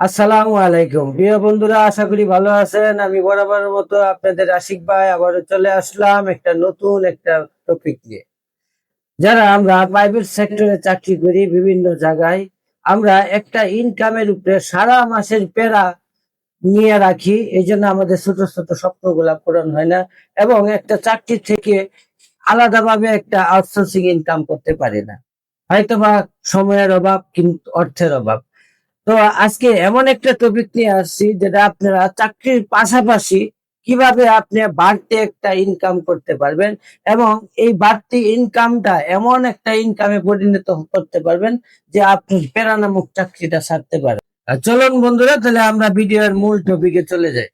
আসসালামু আলাইকুম। প্রিয় বন্ধুরা, আশা করি ভালো আছেন। আমি বরাবর মতো আপনাদের আশিক ভাই আবার চলে আসলাম একটা নতুন একটা টপিক নিয়ে। যারা আমরা প্রাইভেট সেক্টরে চাকরি করি বিভিন্ন জায়গায়, আমরা একটা ইনকামের উপরে সারা মাসের পেরা নিয়ে রাখি। এই জন্য আমাদের ছোট ছোট স্বপ্নগুলা পূরণ হয় না এবং একটা চাকরি থেকে আলাদাভাবে একটা আউটসোর্সিং ইনকাম করতে পারি না। হয়তোবা সময়ের অভাব, কিন্তু অর্থের অভাব। তো আজকে এমন একটা টপিক নিয়ে আসছি যেটা আপনারা চাকরির পাশাপাশি কীভাবে আপনি বাড়তি একটা ইনকাম করতে পারবেন এবং এই বাড়তি ইনকামটা এমন একটা ইনকামে পরিণত করতে পারবেন যে আপনি পেরা নামক চাকরিটা ছাড়তে পারেন চলুন বন্ধুরা, তাহলে আমরা ভিডিওর মূল টপিকে চলে যাই।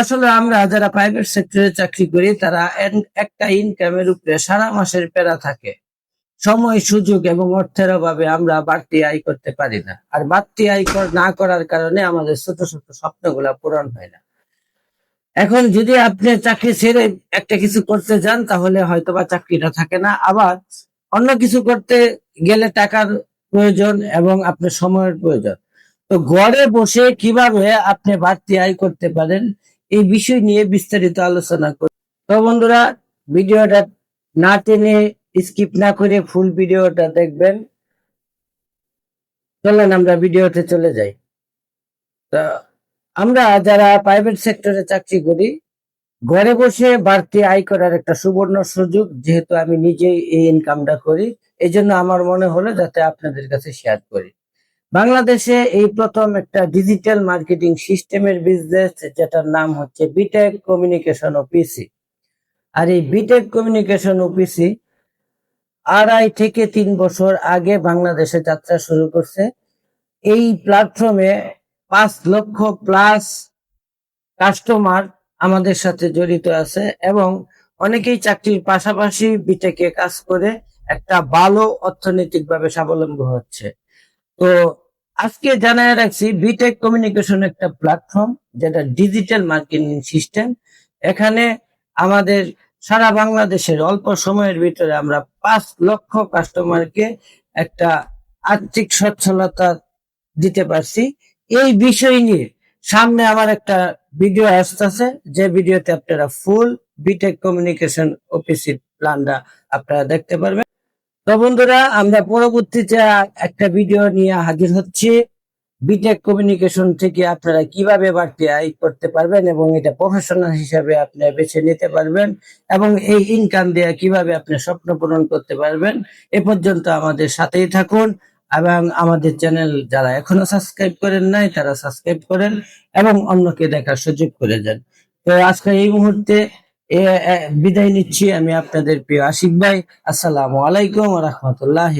আসলে আমরা যারা প্রাইভেট সেক্টরে চাকরি করি, তারা একটা ইনকামের উপরে সারা মাসের পেরা থাকে। সময়, সুযোগ এবং অর্থের অভাবে আমরা বাড়তি আয় করতে পারি না। আর বাড়তি আয় না করার কারণে আমাদের ছোট ছোট স্বপ্নগুলা পূরণ হয় না। এখন যদি আপনি চাকরি ছেড়ে একটা কিছু করতে যান, তাহলে হয়তো বা চাকরিটা থাকে না। আবার অন্য কিছু করতে গেলে টাকার প্রয়োজন এবং আপনার সময়ের প্রয়োজন। তো ঘরে বসে কীভাবে আপনি বাড়তি আয় করতে পারেন, এই বিষয় নিয়ে বিস্তারিত আলোচনা করি। তো বন্ধুরা, ভিডিওটা না টেনে স্কিপ না করে ফুল ভিডিওটা দেখবেন। চলেন আমরা ভিডিওতে চলে যাই। তা আমরা যারা প্রাইভেট সেক্টরে চাকরি করি, ঘরে বসে বাড়তি আয় করার একটা সুবর্ণ সুযোগ, যেহেতু আমি নিজেই এই ইনকামটা করি এই জন্য আমার মনে হলো যাতে আপনাদের কাছে শেয়ার করি। বাংলাদেশে এই প্রথম একটা ডিজিটাল মার্কেটিং সিস্টেমের বিজনেস যেটার নাম হচ্ছে বিটেক কমিউনিকেশন অফিসি আর এই বিটেক কমিউনিকেশন অফিসি আড়াই থেকে তিন বছর আগে বাংলাদেশে যাত্রা শুরু করছে। এই প্ল্যাটফর্মে পাঁচ লক্ষ প্লাস কাস্টমার আমাদের সাথে জড়িত আছে এবং অনেকেই চাকরির পাশাপাশি বিটেকে কাজ করে একটা ভালো অর্থনৈতিকভাবে স্বাবলম্বী হচ্ছে। তো আজকে জানায় রাখছি বিটেক কমিউনিকেশন একটা প্ল্যাটফর্ম যেটা ডিজিটাল মার্কেটিং সিস্টেম এখানে আমাদের সারা বাংলাদেশের অল্প সময়ের ভিতরে আমরা পাঁচ লক্ষ কাস্টমারকে একটা আর্থিক সচ্ছলতা দিতে পারছি। এই বিষয় নিয়ে সামনে আমার একটা ভিডিও আসতেছে। যে ভিডিওতে আপনারা ফুল বিটেক কমিউনিকেশন অফিসের প্ল্যানটা আপনারা দেখতে পারবেন। তো বন্ধুরা, আমরা পরবর্তীতে একটা ভিডিও নিয়ে হাজির হচ্ছি। বিটেক কমিউনিকেশন থেকে আপনারা কীভাবে বাড়তি আয় করতে পারবেন এবং এটা প্রফেশনাল হিসাবে আপনি বেছে নিতে পারবেন এবং এই ইনকাম দিয়ে কীভাবে আপনি স্বপ্ন পূরণ করতে পারবেন, এ পর্যন্ত আমাদের সাথেই থাকুন এবং আমাদের চ্যানেল যারা এখনও সাবস্ক্রাইব করেন নাই, তারা সাবস্ক্রাইব করেন এবং অন্যকে দেখার সুযোগ করে দেন। তো আজকে এই মুহূর্তে বিদায় নিচ্ছি। আমি আপনাদের প্রিয় আশিক ভাই, আসসালামু আলাইকুম রহমতুল্লাহ